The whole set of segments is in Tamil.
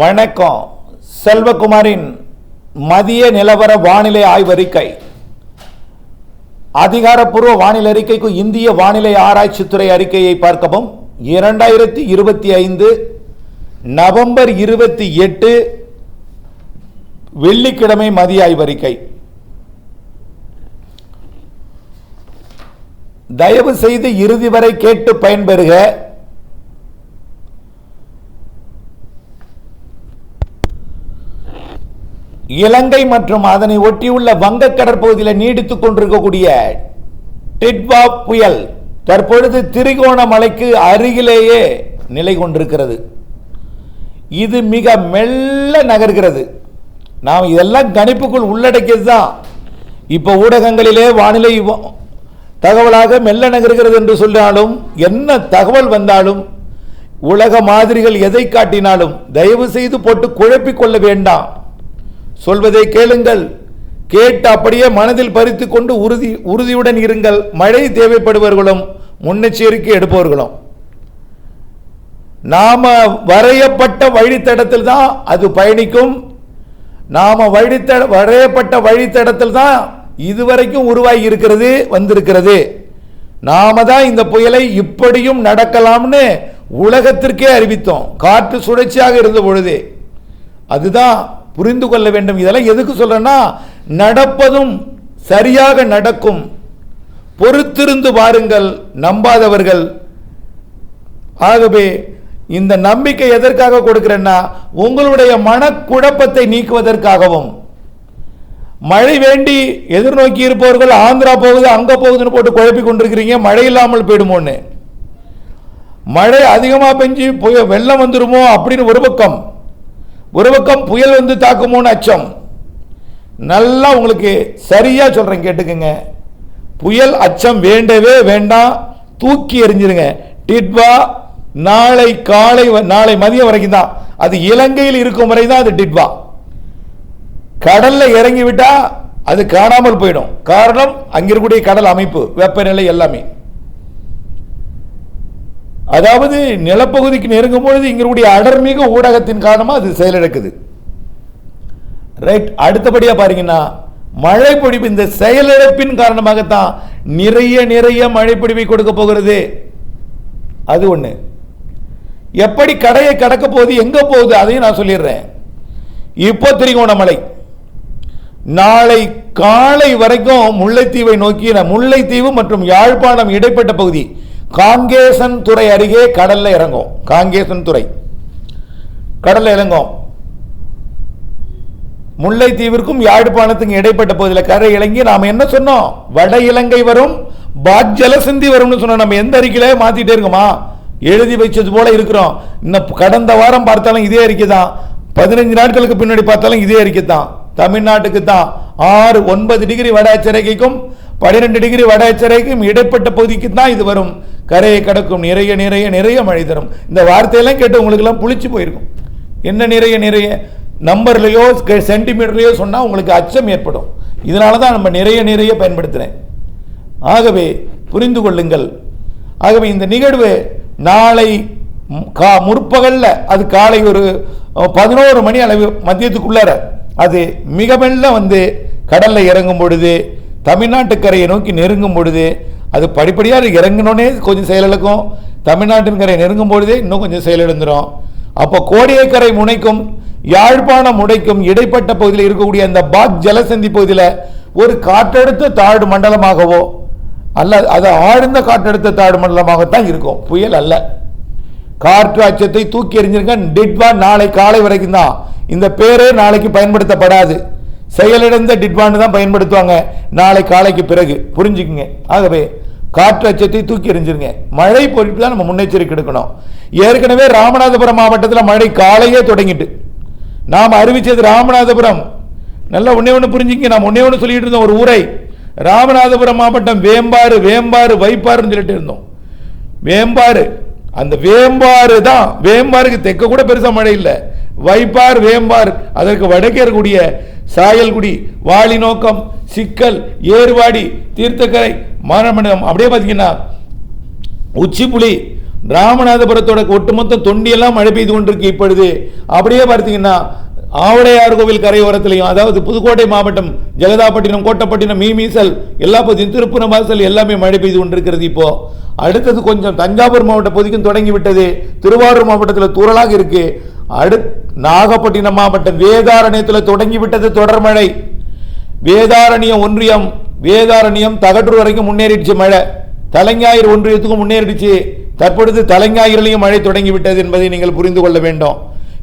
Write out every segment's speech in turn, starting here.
வணக்கம். செல்வகுமாரின் மதிய நிலவர வானிலை ஆய்வறிக்கை அதிகாரப்பூர்வ வானிலை அறிக்கைக்கு இந்திய வானிலை ஆராய்ச்சித்துறை அறிக்கையை பார்க்கவும். இரண்டாயிரத்தி இருபத்தி ஐந்து நவம்பர் இருபத்தி எட்டு வெள்ளிக்கிழமை மதிய ஆய்வறிக்கை தயவு செய்து இறுதி வரை கேட்டு பயன்பெறுக. இலங்கை மற்றும் அதனை ஒட்டியுள்ள வங்கக் கடற்பகுதியில் நீடித்துக் கொண்டிருக்கக்கூடிய டிட்வா புயல் தற்பொழுது திரிகோணமலைக்கு அருகிலேயே நிலை கொண்டிருக்கிறது. இது மிக மெல்ல நகர்கிறது. நாம் இதெல்லாம் கணிப்புக்குள் உள்ளடக்கியது தான் இப்போ ஊடகங்களிலே வானிலை தகவலாக மெல்ல நகர்கிறது என்று சொன்னாலும் என்ன தகவல் வந்தாலும் உலக மாதிரிகள் எதை காட்டினாலும் தயவு செய்து போட்டு குழப்பிக் கொள்ள வேண்டாம். சொல்வதை கேளுங்கள். கேட்டு அப்படியே மனதில் பறித்து கொண்டு உறுதி உறுதியுடன் இருங்கள். மழை தேவைப்படுபவர்களும் முன்னெச்சரிக்கை எடுப்பவர்களும். நாம வரையப்பட்ட வழித்தடத்தில் தான் அது பயணிக்கும். நாம வழித்தட வரையப்பட்ட வழித்தடத்தில் தான் இதுவரைக்கும் உருவாகி இருக்கிறது வந்திருக்கிறது. நாம தான் இந்த புயலை இப்படியும் நடக்கலாம்னு உலகத்திற்கே அறிவித்தோம். காற்று சுழற்சியாக இருந்த பொழுதே. அதுதான் புரிந்து கொள்ள வேண்டும். இதெல்லாம் எதுக்கு சொல்றேன்னா நடப்பதும் சரியாக நடக்கும். பொறுத்திருந்து பாருங்கள் நம்பாதவர்கள். ஆகவே இந்த நம்பிக்கை எதற்காக கொடுக்கிறேன்னா உங்களுடைய மனக்குழப்பத்தை நீக்குவதற்காகவும். மழை வேண்டி எதிர்நோக்கி இருப்பவர்கள் ஆந்திரா போகுது அங்க போகுதுன்னு போட்டு குழப்பி கொண்டிருக்கிறீங்க மழை இல்லாமல் போயிடுமோன்னு. மழை அதிகமாக பெஞ்சு போய் வெள்ளம் வந்துடுமோ அப்படின்னு ஒரு பக்கம். ஒரு பக்கம் புயல் வந்து தாக்குமோன்னு அச்சம். நல்லா உங்களுக்கு சரியா சொல்றேன் கேட்டுக்கங்க. புயல் அச்சம் வேண்டவே வேண்டாம். தூக்கி எறிஞ்சிருங்க. டிட்வா நாளை காலை நாளை மதியம் வரைக்கும் தான். அது இலங்கையில் இருக்கும் வரை தான் அது டிட்வா. கடல்ல இறங்கி விட்டா அது காணாமல் போயிடும். காரணம் அங்கே இருக்கக்கூடிய கடல் அமைப்பு வெப்பநிலை எல்லாமே. அதாவது நிலப்பகுதிக்கு நெருங்கும் பொழுது இங்களுடைய அடர்மிக அடர்மிகு ஊடகத்தின் காரணமாக அது செயலிழக்குது. ரைட் அடுத்தபடியாக பாருங்கன்னா மழை பொழிவு இந்த செயலிழப்பின் காரணமாகத்தான் நிறைய நிறைய மழை பொழிவை கொடுக்க போகிறது. அது ஒன்று எப்படி கடையை கடக்க போகுது எங்கே போகுது அதையும் நான் சொல்லிடுறேன். இப்போ திரிகோணமலை நாளை காலை வரைக்கும் முல்லைத்தீவை நோக்கி முல்லைத்தீவு மற்றும் யாழ்ப்பாணம் இடைப்பட்ட பகுதி காங்கேசன் துறை அருகே கடல்ல இறங்கும். காங்கேசன் துறை. கடல்ல இறங்கும். முல்லைத்தீவிற்கும் யாழ்ப்பாணத்துக்கும் இடைப்பட்ட பகுதியில் கரை இறங்கி நாம் என்ன சொன்னோம்? வட இலங்கை வரும் பாஜல சிந்தி வரும்னு சொன்னோம். நம்ம எந்த அறிக்கையில மாத்திட்டே இருக்கோமா? எழுதி வச்சது போல இருக்கிறோம். இன்னும் கடந்த வாரம் பார்த்தாலும் இதே அறிக்கை தான். பதினஞ்சு நாட்களுக்கு பின்னாடி பார்த்தாலும் இதே அறிக்கை தான். தமிழ்நாட்டுக்கு தான். ஆறு ஒன்பது டிகிரி வட எச்சரிக்கைக்கும் பன்னிரெண்டு டிகிரி வட எச்சரிக்கைக்கும் இடைப்பட்ட பகுதிக்கு தான் இது வரும். கரையை கடக்கும் நிறைய நிறைய நிறைய மழை தரும். இந்த வார்த்தையெல்லாம் கேட்டு உங்களுக்கெல்லாம் புளிச்சு போயிருக்கும். என்ன நிறைய நிறைய? நம்பர்லையோ சென்டிமீட்டர்லையோ சொன்னால் உங்களுக்கு அச்சம் ஏற்படும். இதனால தான் நம்ம நிறைய நிறைய பயன்படுத்துகிறேன் ஆகவே புரிந்து கொள்ளுங்கள். ஆகவே இந்த நிகழ்வு நாளை கா முற்பகல்ல அது காலை ஒரு பதினோரு மணி அளவு மதியத்துக்குள்ளார அது மிக மெல்ல வந்து கடலில் இறங்கும் பொழுது தமிழ்நாட்டு கரையை நோக்கி நெருங்கும் பொழுது அது படிப்படியாக இறங்கினோடனே கொஞ்சம் செயலிழக்கும் தமிழ்நாட்டின் கரை நெருங்கும் பொழுதே இன்னும் கொஞ்சம் செயலிழந்துடும் அப்போ கோடியக்கரை முனைக்கும் யாழ்ப்பாணம் முனைக்கும் இடைப்பட்ட பகுதியில் இருக்கக்கூடிய அந்த பாக் ஜலசந்தி பகுதியில் ஒரு காற்றழுத்த தாழ்வு மண்டலமாகவோ அல்ல அது ஆழ்ந்த காற்றழுத்த தாழ்வு மண்டலமாகத்தான் இருக்கும். புயல் அல்ல. காற்று அச்சத்தை தூக்கி எறிஞ்சிருங்க. டிட்வா நாளை காலை வரைக்கும் தான். இந்த பேரே நாளைக்கு பயன்படுத்தப்படாது. செயலிழந்த டிட்வான்னு தான் பயன்படுத்துவாங்க. நாளை காலைக்கு பிறகு. புரிஞ்சுக்குங்க. ஆகவே காற்று அச்சத்தை தூக்கி எறிஞ்சிருங்க. மழை பொறுப்பு தான் நம்ம முன்னெச்சரிக்கை எடுக்கணும். ஏற்கனவே ராமநாதபுரம் மாவட்டத்தில் மழை காலையே தொடங்கிட்டு. நாம் அறிவிச்சது ராமநாதபுரம். நல்லா ஒன்றே ஒன்று புரிஞ்சுங்க. நாம் ஒன்றே ஒன்று சொல்லிட்டு இருந்தோம். ஒரு ஊரை. ராமநாதபுரம் மாவட்டம் வேம்பாறு வேம்பாறு வைப்பாறுன்னு சொல்லிட்டு இருந்தோம். வேம்பாறு. அந்த வேம்பாறு தான் வேம்பாருக்கு தெற்க கூட பெருசாக மழை இல்லை. வைப்பார் வேம்பார் அதற்கு வடக்கே இருக்கக்கூடிய சாயல்குடி வாளி நோக்கம் சிக்கல் ஏர்வாடி தீர்த்தக்கரை மாரமண்டலம் அப்படியே பார்த்தீங்கன்னா உச்சிப்புலி ராமநாதபுரத்தோட ஒட்டுமொத்த தொண்டியெல்லாம் மழை பெய்து கொண்டிருக்கு இப்பொழுது. அப்படியே பார்த்தீங்கன்னா ஆவடையார் கோவில் கரையோரத்திலையும் அதாவது புதுக்கோட்டை மாவட்டம் ஜெகதாப்பட்டினம் கோட்டப்பட்டினம் மீமீசல் எல்லா பகுதியும் திருப்புறவாசல் எல்லாமே மழை பெய்து கொண்டிருக்கிறது இப்போ. அடுத்தது கொஞ்சம் தஞ்சாவூர் மாவட்ட பகுதிக்கும் தொடங்கி விட்டது. திருவாரூர் மாவட்டத்தில் தூரலாக இருக்கு. அடுத்த நாகப்பட்டினம் மாவட்டம் வேதாரண்யத்தில் தொடங்கி விட்டது தொடர் மழை. வேதாரண்யம் ஒன்றியம் வேதாரண்யம் தகட்டூர் வரைக்கும் முன்னேறிடுச்சு மழை. தலைஞாயிறு ஒன்றியத்துக்கும் முன்னேறிடுச்சு. தற்பொழுது தலைஞாயிறுலையும் மழை தொடங்கிவிட்டது என்பதை நீங்கள் புரிந்து கொள்ள வேண்டும்.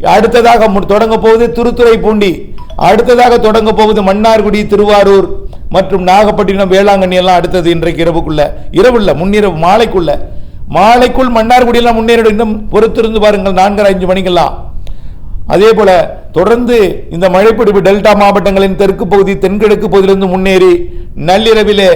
அடுத்ததாக மு- தொடங்க போவது திருத்துறைப்பூண்டி. அடுத்ததாக தொடங்க போவது மன்னார்குடி திருவாரூர் மற்றும் நாகப்பட்டினம் வேளாங்கண்ணி எல்லாம் அடுத்தது இன்றைக்கு இரவுக்குள்ள. இரவுள்ள முன்னிரவு மாலைக்குள்ள. மாலைக்குள் மன்னார்குடி எல்லாம் முன்னேறிடும். இன்னும் பொறுத்திருந்து பாருங்கள் நான்கரை அஞ்சு மணிக்கெல்லாம். அதே போல தொடர்ந்து இந்த மழைப்பிடிப்பு டெல்டா மாவட்டங்களின் தெற்கு பகுதி தென்கிழக்கு பகுதியிலிருந்து முன்னேறி நள்ளிரவிலே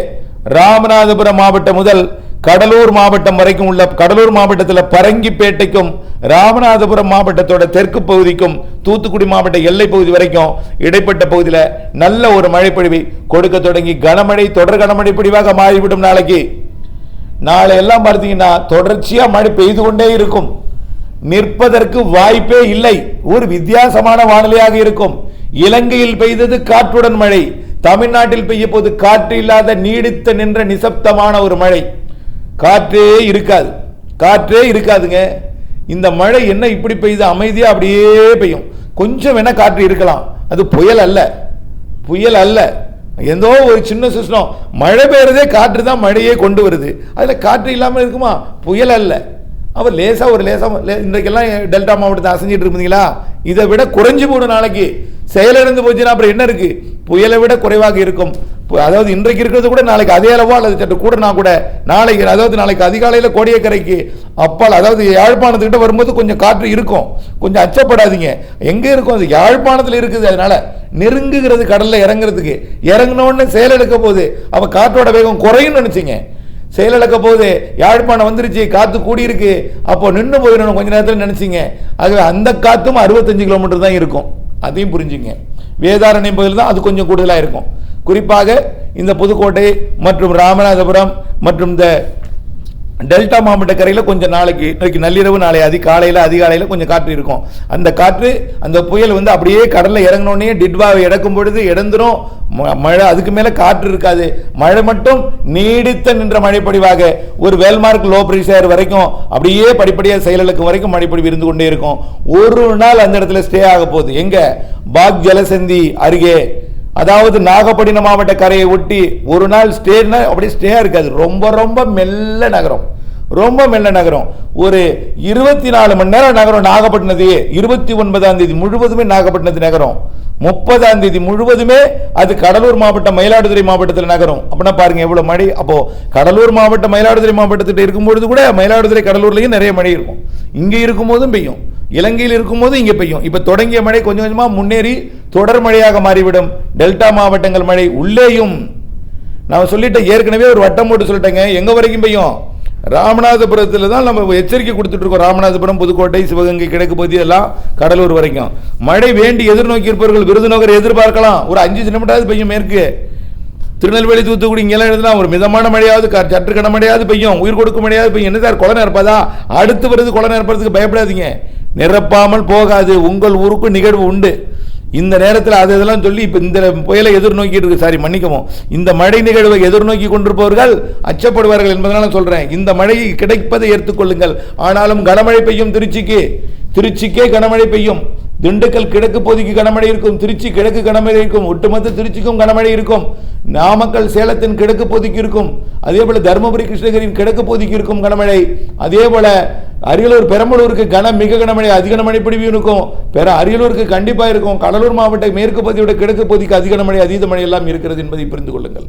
ராமநாதபுரம் மாவட்டம் முதல் கடலூர் மாவட்டம் வரைக்கும் உள்ள கடலூர் மாவட்டத்தில் பரங்கிப்பேட்டைக்கும் ராமநாதபுரம் மாவட்டத்தோட தெற்கு பகுதிக்கும் தூத்துக்குடி மாவட்ட எல்லை பகுதி வரைக்கும் இடைப்பட்ட பகுதியில் நல்ல ஒரு மழைப்பொழிவை கொடுக்க தொடங்கி கனமழை தொடர் கனமழை பொழிவாக மாறிவிடும் நாளைக்கு. நாளை எல்லாம் பார்த்தீங்கன்னா தொடர்ச்சியாக மழை பெய்து கொண்டே இருக்கும். நிற்பதற்கு வாய்ப்பே இல்லை. ஒரு வித்தியாசமான வானிலையாக இருக்கும். இலங்கையில் பெய்தது காற்றுடன் மழை. தமிழ்நாட்டில் பெய்ய போது காற்று இல்லாத நீடித்த நின்ற நிசப்தமான ஒரு மழை. காற்றே இருக்காது. காற்றே இருக்காதுங்க. இந்த மழை என்ன இப்படி பெய்யுது அமைதியாக அப்படியே பெய்யும். கொஞ்சம் வேணா காற்று இருக்கலாம். அது புயல் அல்ல. புயல் அல்ல. ஏதோ ஒரு சின்ன சுஷ்ணம். மழை பெய்யறதே காற்று தான் மழையே கொண்டு வருது. அதில் காற்று இல்லாமல் இருக்குமா? புயல் அல்ல. அவர் லேசாக ஒரு லேசாக இன்றைக்கெல்லாம் டெல்டா மாவட்டத்தை அசைஞ்சிட்டு இருப்பீங்களா? இதை விட குறைஞ்சு போடும் நாளைக்கு செயலிழந்து போச்சுன்னா அப்புறம் என்ன இருக்கு? புயலை விட குறைவாக இருக்கும். பு- அதாவது இன்றைக்கு இருக்கிறது கூட நாளைக்கு அதே அளவோ அல்லது சற்று கூட நான் கூட நாளைக்கு அதாவது நாளைக்கு அதிகாலையில் கோடியக்கரைக்கு அப்பால் அதாவது யாழ்ப்பாணத்துக்கிட்ட வரும்போது கொஞ்சம் காற்று இருக்கும். கொஞ்சம் அச்சப்படாதீங்க. எங்கே இருக்கும்? அது யாழ்ப்பாணத்தில் இருக்குது. அதனால நெருங்குகிறது கடலில் இறங்குறதுக்கு. இறங்கின உடனே செயலிழக்க போகுது. அப்ப காற்றோட வேகம் குறையும்னு நினச்சிங்க. செயலிழக்க போகுது யாழ்ப்பாணம் வந்துருச்சு காற்று கூடியிருக்கு. அப்போ நின்று போயிடணும் கொஞ்ச நேரத்தில் நினச்சிங்க. ஆகவே அந்த காற்றும் அறுபத்தஞ்சு கிலோமீட்டர் தான் இருக்கும். அதையும் புரிஞ்சுங்க. வேதாரண்யம் பகுதியில் தான் அது கொஞ்சம் கூடுதலாக இருக்கும். குறிப்பாக இந்த புதுக்கோட்டை மற்றும் ராமநாதபுரம் மற்றும் இந்த டெல்டா மாவட்ட கரையில் கொஞ்சம் நாளைக்கு இன்றைக்கு நள்ளிரவு நாளை அதி காலையில் அதிகாலையில் கொஞ்சம் காற்று இருக்கும். அந்த காற்று அந்த புயல் வந்து அப்படியே கடலில் இறங்கினோடனே டிட்வாவை இறக்கும் பொழுது இடந்துரும் ம- மழை அதுக்கு மேலே காற்று இருக்காது. மழை மட்டும் நீடித்த நின்ற மழைப்பொழிவாக. ஒரு வேல்மார்க் லோ ப்ரெஷர் வரைக்கும் அப்படியே படிப்படியாக செயலிழக்கும் வரைக்கும் மழைப்பொழிவு இருந்து கொண்டே இருக்கும். ஒரு நாள் அந்த இடத்துல ஸ்டே ஆக போகுது. எங்கே? பாக் ஜலசந்தி அருகே. அதாவது நாகப்பட்டினம் மாவட்ட கரையை ஒட்டி ஒரு நாள் ஸ்டேனா அப்படியே ஸ்டேயாக இருக்காது. ரொம்ப ரொம்ப மெல்ல நகரம். ரொம்ப மெல்ல நகரம். ஒரு இருபத்தி நாலு மணி நேரம் நகரம் நாகப்பட்டினத்தையே. இருபத்தி ஒன்பதாம் தேதி முழுவதுமே நாகப்பட்டினத்து நகரம். முப்பதாம் தேதி முழுவதுமே அது கடலூர் மாவட்டம் மயிலாடுதுறை மாவட்டத்தில் நகரும். அப்படின்னா பாருங்க எவ்வளவு மழை. அப்போ கடலூர் மாவட்டம் மயிலாடுதுறை மாவட்டத்திட்ட இருக்கும்பொழுது கூட மயிலாடுதுறை கடலூர்லையும் நிறைய மழை இருக்கும். இங்கே இருக்கும்போதும் பெய்யும். இலங்கையில் இருக்கும்போது இங்கே பெய்யும். இப்போ தொடங்கிய மழை கொஞ்சம் கொஞ்சமாக முன்னேறி தொடர் மழையாக மாறிவிடும். டெல்டா மாவட்டங்கள் மழை உள்ளேயும். நான் சொல்லிட்டேன் ஏற்கனவே ஒரு வட்டம் போட்டு சொல்லிட்டேங்க. எங்கே வரைக்கும் பெய்யும்? ராமநாதபுரத்தில் தான் நம்ம எச்சரிக்கை கொடுத்துட்ருக்கோம் ராமநாதபுரம் புதுக்கோட்டை சிவகங்கை கிழக்கு பகுதி எல்லாம் கடலூர் வரைக்கும். மழை வேண்டி எதிர்நோக்கி இருப்பவர்கள் விருதுநகர் எதிர்பார்க்கலாம். ஒரு அஞ்சு சென்டிமீட்டராவது பெய்யும் மேற்கு. திருநெல்வேலி தூத்துக்குடி இங்கெல்லாம் எழுதுனா ஒரு மிதமான மழையாவது க- சற்று கனமழையாவது பெய்யும். உயிர் கொடுக்கும் மழையாவது பெய்யும். என்ன சார் கொலை நிரப்பதா? அடுத்து வருது கொலை நிரப்புறதுக்கு பயப்படாதீங்க. நிரப்பாமல் போகாது. உங்கள் ஊருக்கும் நிகழ்வு உண்டு. இந்த நேரத்தில் அது இதெல்லாம் சொல்லி இப்போ இந்த புயலை எதிர்நோக்கிட்டு இருக்கு. சாரி மன்னிக்கவும். இந்த மழை நிகழ்வை எதிர்நோக்கி கொண்டிருப்பவர்கள் அச்சப்படுவார்கள் என்பதனால சொல்றேன். இந்த மழை கிடைப்பதை ஏற்றுக்கொள்ளுங்கள். ஆனாலும் கனமழை பெய்யும் திருச்சிக்கு. திருச்சிக்கே கனமழை பெய்யும். திண்டுக்கல் கிழக்கு பகுதிக்கு கனமழை இருக்கும் திருச்சி கிழக்கு கனமழை இருக்கும் ஒட்டுமொத்த திருச்சிக்கும் கனமழை இருக்கும் நாமக்கல் சேலத்தின் கிழக்கு பகுதிக்கு இருக்கும் அதே போல தருமபுரி கிருஷ்ணகிரியின் கிழக்கு பகுதிக்கு இருக்கும் கனமழை அதே போல அரியலூர் பெரம்பலூருக்கு கன மிக கனமழை அதிக கனமழை பிடிவும் இருக்கும் பெற அரியலூருக்கு கண்டிப்பா இருக்கும் கடலூர் மாவட்ட மேற்கு பகுதியோட கிழக்கு பகுதிக்கு அதிக கனமழை அதீத மழை எல்லாம் இருக்கிறது என்பதை புரிந்து கொள்ளுங்கள்.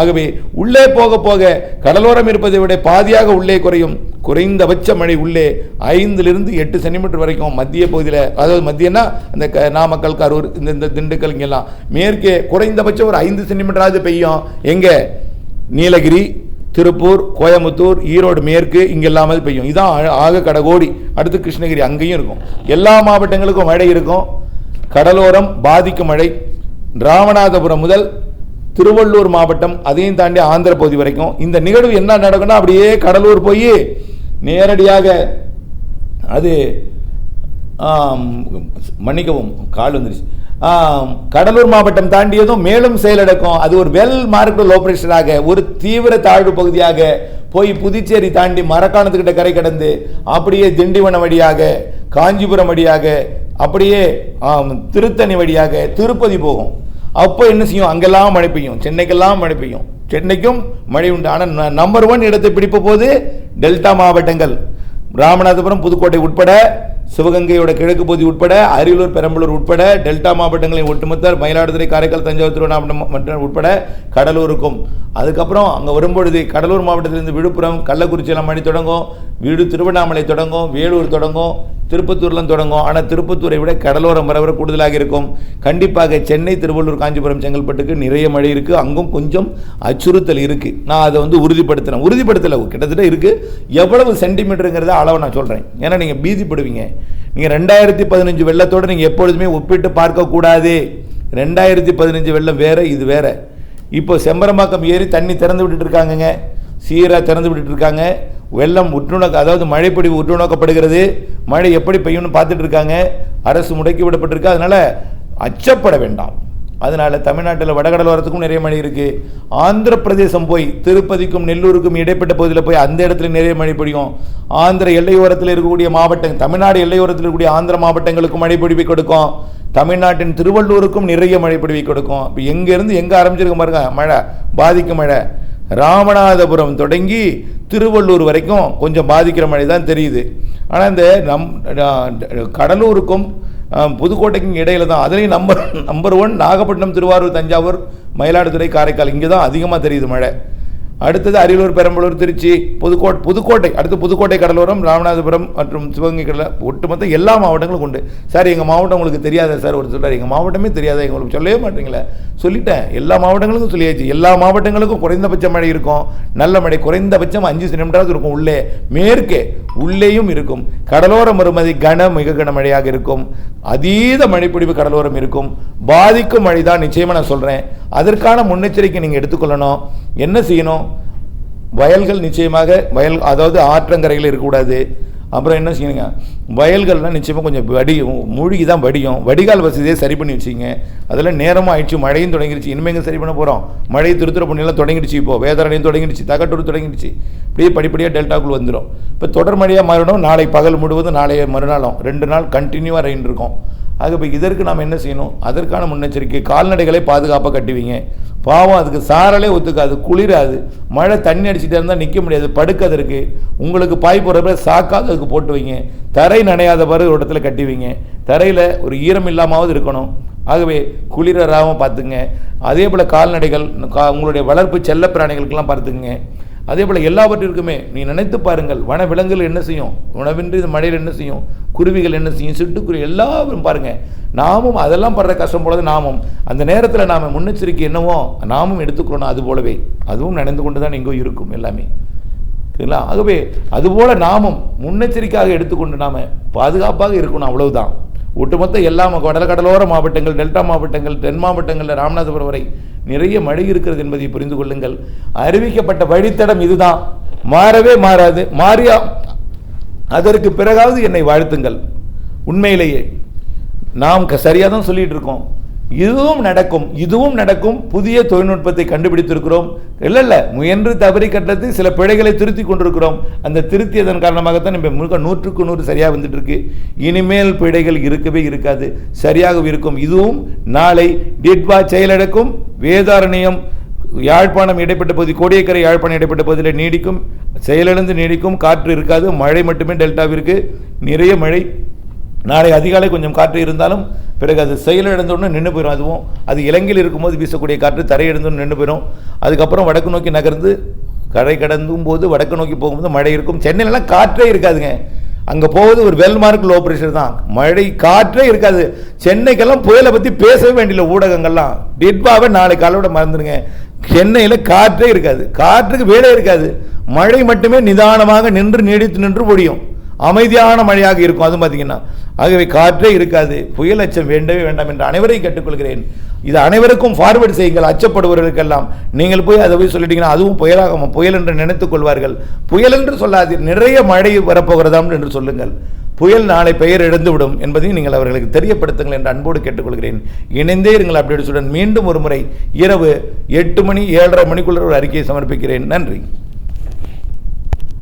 ஆகவே உள்ளே போக போக கடலோரம் இருப்பதை விட பாதியாக உள்ளே குறையும் குறைந்தபட்ச மழை உள்ளே ஐந்துலேருந்து எட்டு சென்டிமீட்டர் வரைக்கும் மத்திய பகுதியில் அதாவது மத்தியனா இந்த க- நாமக்கல் கரூர் இந்த இந்த திண்டுக்கல் இங்கெல்லாம். மேற்கே குறைந்தபட்சம் ஒரு ஐந்து சென்டிமீட்டராவது பெய்யும். எங்கே? நீலகிரி திருப்பூர் கோயம்புத்தூர் ஈரோடு மேற்கு இங்கே இல்லாமல் பெய்யும். இதான் ஆ- ஆக கடகோடி அடுத்து கிருஷ்ணகிரி அங்கேயும் இருக்கும். எல்லா மாவட்டங்களுக்கும் மழை இருக்கும். கடலோரம் பாதிக்கும் மழை. ராமநாதபுரம் முதல் திருவள்ளூர் மாவட்டம் அதையும் தாண்டி ஆந்திர பகுதி வரைக்கும். இந்த நிகழ்வு என்ன நடக்குன்னா அப்படியே கடலூர் போய் நேரடியாக அது மன்னிக்கவும் கால் வந்துருச்சு. கடலூர் மாவட்டம் தாண்டியதும் மேலும் செயலடக்கும். அது ஒரு வெல் மார்க்கெட் ஆபரேஷனாக ஒரு தீவிர தாழ்வு பகுதியாக போய் புதுச்சேரி தாண்டி மரக்காணத்துக்கிட்ட கரை கடந்து அப்படியே திண்டிவனம் வழியாக காஞ்சிபுரம் வழியாக அப்படியே திருத்தணி வழியாக திருப்பதி போகும். அப்போ என்ன செய்யும்? அங்கெல்லாம் மழை பெய்யும். சென்னைக்கெல்லாம் மழை பெய்யும். சென்னைக்கும் மழை உண்டு. ஆனால் நம்பர் ஒன் இடத்தை பிடிப்ப போது டெல்டா மாவட்டங்கள் ராமநாதபுரம் புதுக்கோட்டை உட்பட சிவகங்கையோட கிழக்கு பகுதி உட்பட அரியலூர் பெரம்பலூர் உட்பட டெல்டா மாவட்டங்களின் ஒட்டுமொத்த மயிலாடுதுறை காரைக்கால் தஞ்சாவூர் திருவண்ணாமலை மற்றும் உட்பட கடலூருக்கும். அதுக்கப்புறம் அங்கே வரும்பொழுது கடலூர் மாவட்டத்திலிருந்து விழுப்புரம் கள்ளக்குறிச்சியெல்லாம் மணி தொடங்கும் வீடு திருவண்ணாமலை தொடங்கும் வேலூர் தொடங்கும் திருப்பத்தூர்லாம் தொடங்கும். ஆனால் திருப்பத்தூரை விட கடலோரம் வர வர கூடுதலாக இருக்கும். கண்டிப்பாக சென்னை திருவள்ளூர் காஞ்சிபுரம் செங்கல்பட்டுக்கு நிறைய மழை இருக்குது அங்கும் கொஞ்சம் அச்சுறுத்தல் இருக்குது நான் அதை வந்து உறுதிப்படுத்துகிறேன் உறுதிப்படுத்தலை கிட்டத்தட்ட இருக்குது எவ்வளவு சென்டிமீட்டருங்கிறத அளவை நான் சொல்கிறேன் ஏன்னா நீங்கள் பீதிப்படுவீங்க. நீங்கள் ரெண்டாயிரத்தி பதினஞ்சு வெள்ளத்தோடு நீங்கள் எப்பொழுதுமே ஒப்பிட்டு பார்க்கக்கூடாது ரெண்டாயிரத்தி பதினஞ்சு வெள்ளம் வேறு இது வேறு. இப்போ செம்பரம்பாக்கம் ஏறி தண்ணி திறந்து விட்டுட்டு இருக்காங்கங்க. சீராக திறந்து விட்டுட்டு இருக்காங்க. வெள்ளம் உற்றுநோக்க அதாவது மழைப்பொழிவு உற்றுநோக்கப்படுகிறது. மழை எப்படி பெய்யும்னு பார்த்துட்டு இருக்காங்க. அரசு முடக்கி விடப்பட்டிருக்கு. அதனால் அச்சப்பட வேண்டாம். அதனால் தமிழ்நாட்டில் வடகடலோரத்துக்கும் நிறைய மழை இருக்குது ஆந்திர பிரதேசம் போய் திருப்பதிக்கும் நெல்லூருக்கும் இடைப்பட்ட பகுதியில் போய் அந்த இடத்துல நிறைய மழை பொழியும். ஆந்திர எல்லையோரத்தில் இருக்கக்கூடிய மாவட்டம் தமிழ்நாடு எல்லையோரத்தில் இருக்கக்கூடிய ஆந்திர மாவட்டங்களுக்கும் மழை பொழிவை கொடுக்கும். தமிழ்நாட்டின் திருவள்ளூருக்கும் நிறைய மழை பொழிவை கொடுக்கும். இப்போ எங்கேருந்து எங்கே ஆரம்பிச்சிருக்க பாருங்க மழை பாதிக்கும் மழை. ராமநாதபுரம் தொடங்கி திருவள்ளூர் வரைக்கும் கொஞ்சம் பாதிக்கிற மழை தான் தெரியுது. ஆனால் இந்த நம் கடலூருக்கும் புதுக்கோட்டைக்கும் இடையில தான் அதுலேயும் number number one Nagapattinam Thiruvarur Thanjavur Mayiladuthurai Karaikal இங்கே தான் அதிகமாக தெரியுது மழை. அடுத்தது அரியலூர் பெரம்பலூர் திருச்சி புதுக்கோட் புதுக்கோட்டை அடுத்து புதுக்கோட்டை கடலோரம் ராமநாதபுரம் மற்றும் சிவகங்கை கடல ஒட்டுமொத்த எல்லா மாவட்டங்களும் உண்டு. சார் எங்கள் மாவட்டம் உங்களுக்கு தெரியாதா சார்? ஒரு சொல்கிறார் எங்கள் மாவட்டமே தெரியாதா? எங்களுக்கு சொல்லவே மாட்டீங்களே? சொல்லிட்டேன். எல்லா மாவட்டங்களுக்கும் சொல்லியாச்சு. எல்லா மாவட்டங்களுக்கும் குறைந்தபட்ச மழை இருக்கும். நல்ல மழை குறைந்தபட்சம் அஞ்சு சென்டிமீட்டராவது இருக்கும். உள்ளே மேற்கே உள்ளேயும் இருக்கும். கடலோரம் வருமதி கன மிக கனமழையாக இருக்கும். அதீத மழைப்பிடிப்பு கடலோரம் இருக்கும். பாதிக்கும் மழை தான் நிச்சயமாக நான் சொல்கிறேன் அதற்கான முன்னெச்சரிக்கை நீங்கள் எடுத்துக்கொள்ளணும். என்ன செய்யணும்? வயல்கள் நிச்சயமாக வயல் அதாவது ஆற்றங்கரைகள் இருக்கக்கூடாது. அப்புறம் என்ன செய்யணுங்க? வயல்கள்லாம் நிச்சயமாக கொஞ்சம் வடி மூழ்கி தான் வடியும். வடிகால் வசதியை சரி பண்ணி வச்சுங்க அதெல்லாம் நேரமாக ஆயிடுச்சு மழையும் தொடங்கிடுச்சு. இனிமேங்க சரி பண்ண போகிறோம் மழை திருத்துற பண்ணியெல்லாம் தொடங்கிடுச்சு இப்போ. வேதாரணையும் தொடங்கிடுச்சு தகட்டூர் தொடங்கிடுச்சு. இப்படியே படிப்படியாக டெல்டாக்குள் வந்துடும் இப்போ தொடர் மழையாக மாறிடும். நாளை பகல் முழுவதும் நாளைய மறுநாளும். ரெண்டு நாள் கண்டினியூவாக ரெயின் இருக்கும். ஆக இப்போ இதற்கு நாம் என்ன செய்யணும்? அதற்கான முன்னெச்சரிக்கை கால்நடைகளை பாதுகாப்பாக கட்டுவீங்க. பாவம் அதுக்கு சாரலே ஒத்துக்காது குளிராது. மழை தண்ணி அடிச்சுட்டே இருந்தால் நிற்க முடியாது படுக்கதற்கு. உங்களுக்கு பாய் போடுறப்ப சாக்காக அதுக்கு போட்டு வைங்க தரை நனையாத பிறகு ஒரு இடத்துல கட்டிவிங்க. தரையில் ஒரு ஈரம் இல்லாமாவது இருக்கணும். ஆகவே குளிரராகவும் பார்த்துங்க அதே போல் கால்நடைகள் கா- உங்களுடைய வளர்ப்பு செல்ல பிராணிகளுக்கெல்லாம் பார்த்துக்குங்க. அதே போல் எல்லாவற்றிற்குமே நீ நினைத்து பாருங்கள் வன விலங்குகள் என்ன செய்யும்? உணவின்றி இந்த மழையில் என்ன செய்யும்? குருவிகள் என்ன செய்யும்? சிட்டுக்குருவி எல்லாரும் பாருங்கள் நாமும் அதெல்லாம் படுற கஷ்டம் போலது நாமும். அந்த நேரத்தில் நாம் முன்னெச்சரிக்கை என்னவோ நாமும் எடுத்துக்கொள்ளணும் அது போலவே. அதுவும் நடந்து கொண்டு தான் எங்கோ இருக்கும் எல்லாமே. சரிங்களா? ஆகவே அதுபோல் நாமும் முன்னெச்சரிக்கையாக எடுத்துக்கொண்டு நாம பாதுகாப்பாக இருக்கணும் அவ்வளவுதான். ஒட்டுமொத்த எல்லா வடல கடலோர மாவட்டங்கள் டெல்டா மாவட்டங்கள் தென் மாவட்டங்களில் ராமநாதபுரம் வரை நிறைய மழை இருக்கிறது என்பதை புரிந்து கொள்ளுங்கள். அறிவிக்கப்பட்ட வழித்தடம் இதுதான். மாறவே மாறாது. மாறியா அதற்கு பிறகாவது என்னை வாழ்த்துங்கள். உண்மையிலேயே நாம் சரியாக தான் சொல்லிட்டு இருக்கோம். இதுவும் நடக்கும் இதுவும் நடக்கும். புதிய தொழில்நுட்பத்தை கண்டுபிடித்திருக்கிறோம். இல்லை இல்லை முயன்று தவறி கட்டத்து சில பிழைகளை திருத்தி கொண்டிருக்கிறோம். அந்த திருத்தியதன் காரணமாகத்தான் இப்போ முழுக்க நூற்றுக்கு நூறு சரியாக வந்துட்டு இருக்கு இனிமேல் பிழைகள் இருக்கவே இருக்காது. சரியாக இருக்கும். இதுவும் நாளை டிட்வா செயலடக்கும் வேதாரண்யம் யாழ்ப்பாணம் இடைப்பட்ட பகுதி கோடியக்கரை யாழ்ப்பாணம் இடைப்பட்ட பகுதியில் நீடிக்கும். செயலிழந்து நீடிக்கும். காற்று இருக்காது. மழை மட்டுமே டெல்டாவிற்கு. நிறைய மழை நாளை அதிகாலை கொஞ்சம் காற்று இருந்தாலும் பிறகு அது செயலிழந்தோடனே நின்று போயிடும் அதுவும் அது இலங்கையில் இருக்கும்போது வீசக்கூடிய காற்று தரையிழந்தோன்னு நின்று போயிடும் அதுக்கப்புறம் வடக்கு நோக்கி நகர்ந்து கரை கடந்தும் போது வடக்கு நோக்கி போகும்போது மழை இருக்கும். சென்னையிலலாம் காற்றே இருக்காதுங்க. அங்கே போவது ஒரு வெல் மார்க் லோ ப்ரெஷர் தான். மழை காற்றே இருக்காது. சென்னைக்கெல்லாம் புயலை பற்றி பேசவே வேண்டியல ஊடகங்கள்லாம். டிட்பாவே நாளை காலோட மறந்துடுங்க. சென்னையில் காற்றே இருக்காது. காற்றுக்கு வேலை இருக்காது. மழை மட்டுமே நிதானமாக நின்று நீடித்து நின்று முடியும் அமைதியான மழையாக இருக்கும். அதுவும் பார்த்தீங்கன்னா ஆகவே காற்றே இருக்காது. புயல் அச்சம் வேண்டவே வேண்டாம் என்று அனைவரையும் கேட்டுக்கொள்கிறேன். இது அனைவருக்கும் ஃபார்வர்டு செய்யுங்கள் அச்சப்படுபவர்களுக்கெல்லாம். நீங்கள் போய் அதை போய் சொல்லிட்டீங்கன்னா அதுவும் புயலாக புயல் என்று நினைத்துக் கொள்வார்கள். புயல் என்று சொல்லாதீர் நிறைய மழை வரப்போகிறதாம் என்று சொல்லுங்கள். புயல் நாளை பெயர் இழந்துவிடும் என்பதையும் நீங்கள் அவர்களுக்கு தெரியப்படுத்துங்கள் என்று அன்போடு கேட்டுக்கொள்கிறேன். இணைந்தே இருங்கள் அப்டேட்ஸுடன் மீண்டும் ஒரு முறை இரவு எட்டு மணி ஏழரை மணிக்குள்ள ஒரு அறிக்கையை சமர்ப்பிக்கிறேன். நன்றி.